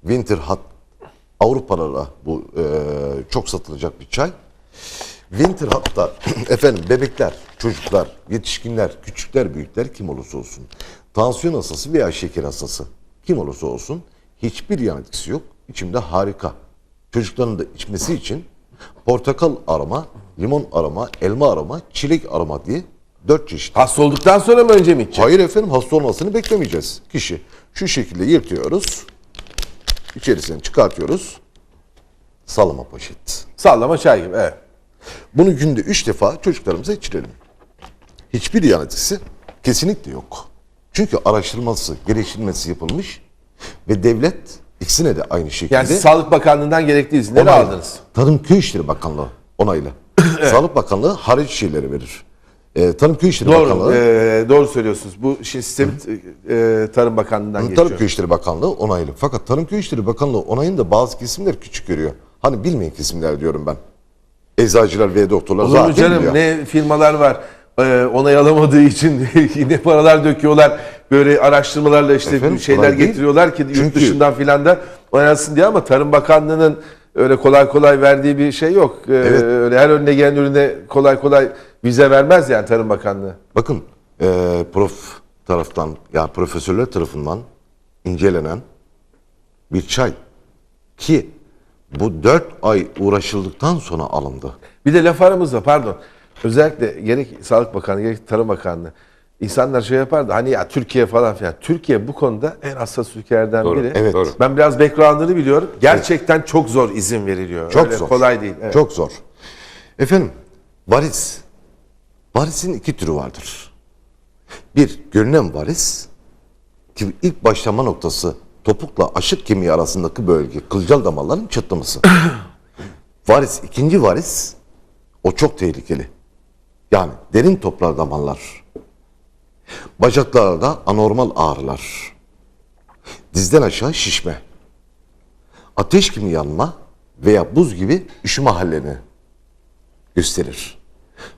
Winter Hot Avrupalara bu e, çok satılacak bir çay. Winter Hot'ta efendim bebekler, çocuklar, yetişkinler, küçükler, büyükler kim olursa olsun. Tansiyon hastası veya şeker hastası kim olursa olsun hiçbir yan etkisi yok. İçimde harika. Çocukların da içmesi için portakal aroma, limon aroma, elma aroma, çilek aroma diye dört çeşit Hasta olduktan sonra mı önce mi içecek? Hayır efendim hasta olmasını beklemeyeceğiz. Kişi şu şekilde yırtıyoruz. İçerisini çıkartıyoruz. Salama poşet. Sallama çay gibi evet. Bunu günde üç defa çocuklarımıza içirelim. Hiçbir yan etkisi kesinlikle yok. Çünkü araştırılması, geliştirilmesi yapılmış ve devlet ikisine de aynı şekilde Yani Sağlık Bakanlığı'ndan gerekli izinleri onayla. aldınız. Tarım Köy İşleri Bakanlığı onayla. Sağlık Bakanlığı hariç şeyleri verir. Ee, Tarım Köy İşleri Doğru, Bakanlığı e, doğru söylüyorsunuz. Bu sistem e, Tarım Bakanlığı'ndan geçiyor. Tarım Köy İşleri Bakanlığı onaylı. Fakat Tarım Köy İşleri Bakanlığı onayını da bazı kesimler küçük görüyor. Hani bilmeyen kesimler diyorum ben. Eczacılar ve doktorlar Olur zaten canım biliyor. ne firmalar var e, onay alamadığı için ne paralar döküyorlar. Böyle araştırmalarla işte Efendim, şeyler getiriyorlar ki yurt Çünkü- dışından filan da oynasın diye ama Tarım Bakanlığı'nın öyle kolay kolay verdiği bir şey yok. E, Öyle her önüne gelen ürüne kolay kolay vize vermez yani Tarım Bakanlığı. Bakın eee, prof taraftan ya profesörler tarafından incelenen bir çay ki bu dört ay uğraşıldıktan sonra alındı. Bir de laf aramızda pardon. Özellikle gerek Sağlık Bakanlığı gerek Tarım Bakanlığı insanlar şey yapardı hani ya Türkiye falan filan. Türkiye bu konuda en hassas ülkelerden Doğru, biri. evet. doğru. Ben biraz background'ını biliyorum. Gerçekten çok zor izin veriliyor. Çok Öyle zor. kolay değil. Evet. Çok zor. Efendim varis. Varisin iki türü vardır. Bir görünen varis ki ilk başlama noktası topukla aşık kemiği arasındaki bölge kılcal damarların çatlaması. varis ikinci varis o çok tehlikeli. Yani derin toplar damarlar. Bacaklarda anormal ağrılar. Dizden aşağı şişme ateş gibi yanma veya buz gibi üşüme hallerini gösterir.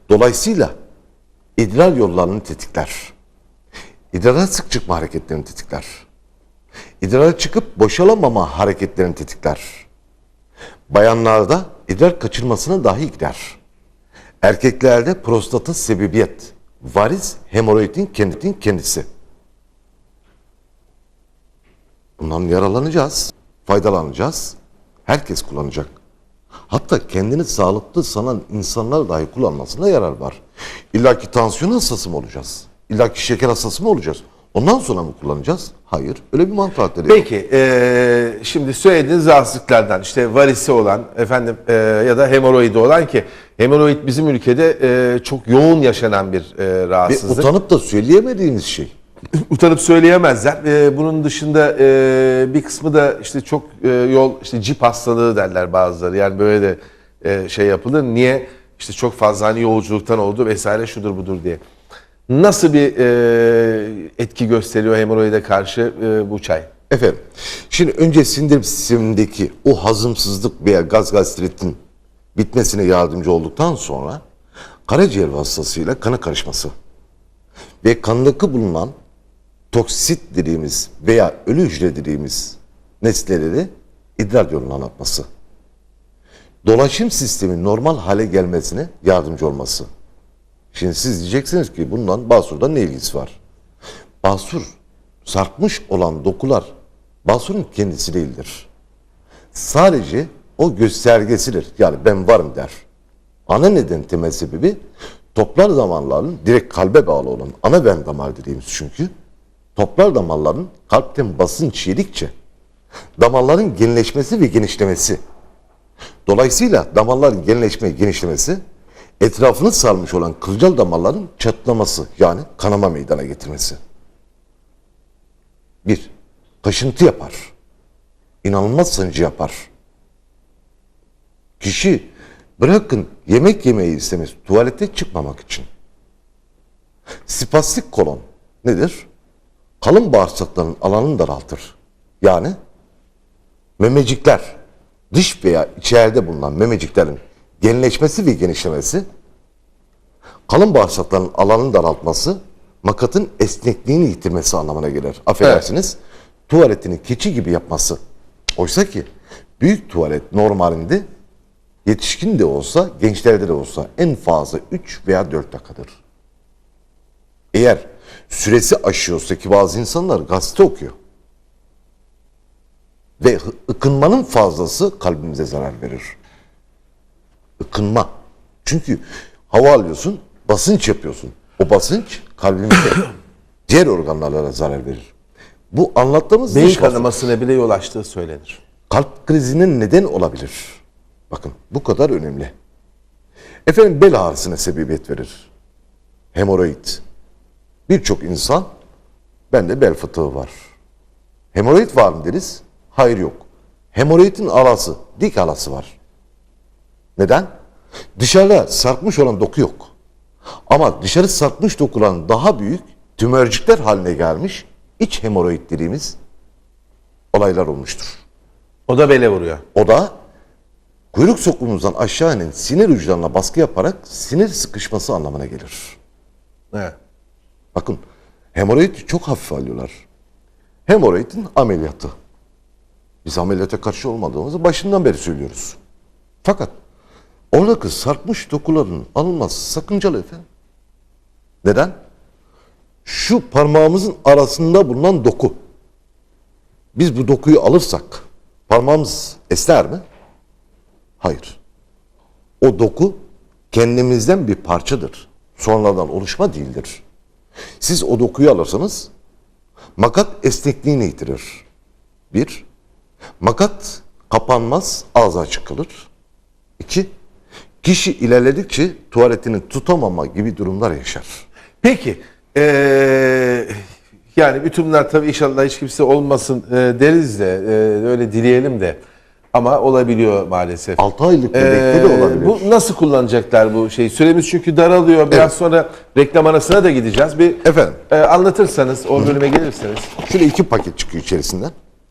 Dolayısıyla idrar yollarını tetikler. İdrara sık çıkma hareketlerini tetikler. İdrara çıkıp boşalamama hareketlerini tetikler. Bayanlarda idrar kaçırmasına dahi gider. Erkeklerde prostatın sebebiyet, variz hemoroidin kenditin kendisi. Bundan yaralanacağız, faydalanacağız. Herkes kullanacak. Hatta kendini sağlıklı sanan insanlar dahi kullanmasına yarar var. İlla ki tansiyon hastası mı olacağız? İlla ki şeker hastası mı olacağız? Ondan sonra mı kullanacağız? Hayır. Öyle bir manfaatleri yok. Peki e, şimdi söylediğiniz rahatsızlıklardan işte varisi olan efendim e, ya da hemoroidi olan ki hemoroid bizim ülkede e, çok yoğun yaşanan bir e, Ve rahatsızlık. utanıp da söyleyemediğimiz şey. utanıp söyleyemezler. Ee, bunun dışında e, bir kısmı da işte çok e, yol işte cip hastalığı derler bazıları. Yani böyle de e, şey yapılır. Niye? İşte çok fazla hani yolculuktan oldu vesaire şudur budur diye. Nasıl bir e, etki gösteriyor hemoroide karşı e, bu çay? Efendim, şimdi önce sindirim sistemindeki o hazımsızlık veya gaz gastritin bitmesine yardımcı olduktan sonra karaciğer vasıtasıyla kana karışması ve kandaki bulunan toksit dediğimiz veya ölü hücre dediğimiz nesneleri idrar yoluna atması. Dolaşım sistemi normal hale gelmesine yardımcı olması. Şimdi siz diyeceksiniz ki bundan basurda ne ilgisi var? Basur sarkmış olan dokular basurun kendisi değildir. Sadece o göstergesidir. Yani ben varım der. Ana neden temel sebebi toplar damarların direkt kalbe bağlı olan ana ven damar dediğimiz çünkü toplar damarların kalpten basınç yedikçe damarların genleşmesi ve genişlemesi. Dolayısıyla damarların genleşme genişlemesi etrafını sarmış olan kılcal damarların çatlaması yani kanama meydana getirmesi. Bir, kaşıntı yapar. İnanılmaz sancı yapar. Kişi bırakın yemek yemeyi istemez, tuvalete çıkmamak için. Spastik kolon nedir? Kalın bağırsakların alanını daraltır. Yani memecikler, dış veya içeride bulunan memeciklerin genleşmesi ve genişlemesi, kalın bağırsakların alanını daraltması, makatın esnekliğini yitirmesi anlamına gelir. Affedersiniz, tuvaletini keçi gibi yapması. Oysa ki büyük tuvalet normalinde yetişkin de olsa, gençlerde de olsa en fazla 3 veya 4 dakikadır. Eğer süresi aşıyorsa ki bazı insanlar gazete okuyor. Ve ıkınmanın fazlası kalbimize zarar verir. Ikınma. Çünkü hava alıyorsun, basınç yapıyorsun. O basınç kalbimize, diğer organlara zarar verir. Bu anlattığımız Beyin kanamasına bile yol açtığı söylenir. kalp krizinin neden olabilir? Bakın bu kadar önemli. Efendim bel ağrısına sebebiyet verir. Hemoroid. Birçok insan bende bel fıtığı var. Hemoroid var mı deriz? Hayır yok. Hemoroidin alası, dik alası var. Neden? Dışarıda sarkmış olan doku yok. Ama dışarı sarkmış dokuların daha büyük tümörcükler haline gelmiş iç hemoroid dediğimiz olaylar olmuştur. O da bele vuruyor. O da kuyruk sokumumuzdan aşağı inen sinir uçlarına baskı yaparak sinir sıkışması anlamına gelir. Evet. Bakın hemoroid çok hafif alıyorlar. Hemoroidin ameliyatı. Biz ameliyata karşı olmadığımızı başından beri söylüyoruz. Fakat oradaki sarkmış dokuların alınması sakıncalı efendim. Neden? Şu parmağımızın arasında bulunan doku. Biz bu dokuyu alırsak parmağımız esner mi? Hayır. O doku kendimizden bir parçadır. Sonradan oluşma değildir. Siz o dokuyu alırsanız makat esnekliğini yitirir. Bir, makat kapanmaz, ağzı açık kalır. İki, kişi ilerledikçe tuvaletini tutamama gibi durumlar yaşar. Peki. eee, yani bütün bunlar tabii inşallah hiç kimse olmasın eee, deriz de eee, öyle dileyelim de. Ama olabiliyor maalesef. 6 aylık bebekte de olabilir. Bu nasıl kullanacaklar bu şeyi? Süremiz çünkü daralıyor. Biraz Evet. sonra reklam arasına da gideceğiz. Bir Efendim? eee, anlatırsanız o bölüme gelirseniz. Şöyle iki paket çıkıyor içerisinden.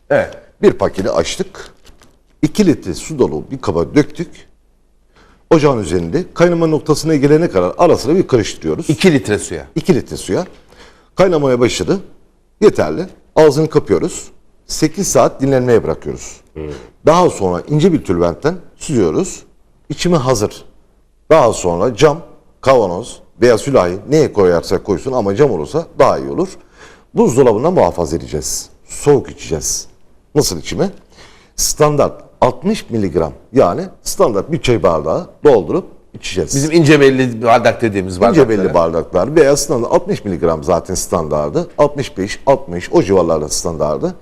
Evet. Bir paketi açtık. 2 litre su dolu bir kaba döktük. Ocağın üzerinde kaynama noktasına gelene kadar arasına bir karıştırıyoruz. 2 litre suya. 2 litre suya. Kaynamaya başladı. Yeterli. Ağzını kapıyoruz. 8 saat dinlenmeye bırakıyoruz. Daha sonra ince bir tülbentten süzüyoruz. İçimi hazır. Daha sonra cam, kavanoz veya sülahi neye koyarsa koysun ama cam olursa daha iyi olur. Buzdolabında muhafaza edeceğiz. Soğuk içeceğiz. Nasıl içimi? Standart 60 miligram yani standart bir çay bardağı doldurup içeceğiz. Bizim ince belli bardak dediğimiz İnce bardaklara. belli bardaklar veya standart 60 miligram zaten standardı. 65, 60 o civarlarda standardı.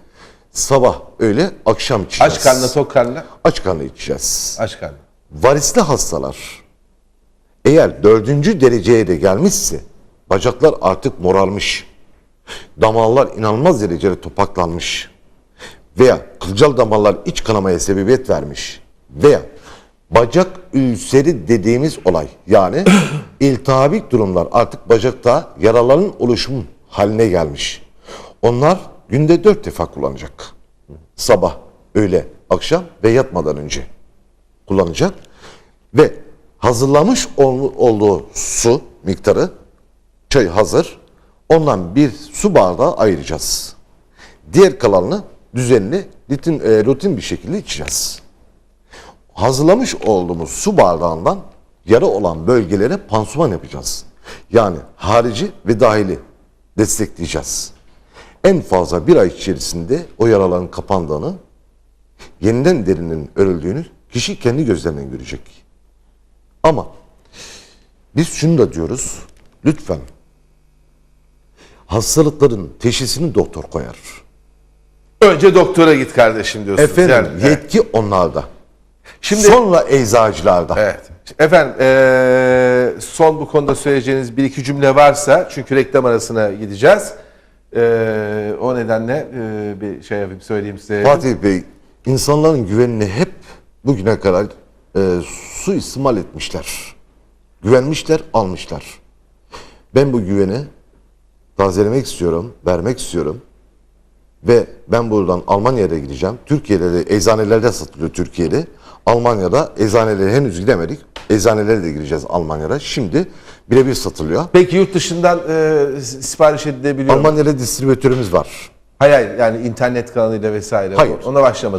Sabah öyle akşam içeceğiz. Aç karnına tok karnına. Aç karnına içeceğiz. Aç karnına. Varisli hastalar eğer dördüncü dereceye de gelmişse bacaklar artık morarmış. Damarlar inanılmaz derecede topaklanmış. Veya kılcal damarlar iç kanamaya sebebiyet vermiş. Veya bacak ülseri dediğimiz olay yani iltihabik durumlar artık bacakta yaraların oluşum haline gelmiş. Onlar günde dört defa kullanacak. Sabah, öğle, akşam ve yatmadan önce kullanacak ve hazırlamış ol- olduğu su miktarı çay hazır ondan bir su bardağı ayıracağız. Diğer kalanını düzenli rutin, e, rutin bir şekilde içeceğiz. Hazırlamış olduğumuz su bardağından yara olan bölgelere pansuman yapacağız. Yani harici ve dahili destekleyeceğiz. En fazla bir ay içerisinde o yaraların kapandığını yeniden derinin örüldüğünü kişi kendi gözlerinden görecek. Ama biz şunu da diyoruz. Lütfen hastalıkların teşhisini doktor koyar. Önce doktora git kardeşim diyorsunuz. Efendim Yani, evet. yetki onlarda. Şimdi Sonra eczacılarda. Evet. Efendim eee, son bu konuda söyleyeceğiniz bir iki cümle varsa çünkü reklam arasına gideceğiz. Eee, o nedenle eee, bir şey yapayım söyleyeyim size. Fatih Bey, insanların güvenini hep bugüne kadar e, suistimal etmişler. Güvenmişler, almışlar. Ben bu güveni tazelemek istiyorum, vermek istiyorum. Ve ben buradan Almanya'ya gideceğim. Türkiye'de de eczanelerde satılıyor Türkiye'de. Almanya'da eczanelere henüz gidemedik. Eczanelere de gireceğiz Almanya'da. Şimdi birebir satılıyor. Peki yurt dışından eee, sipariş edilebiliyor mu? Almanya'da distribütörümüz var. Hayır hayır yani internet kanalıyla vesaire. Hayır. Ona başlamadınız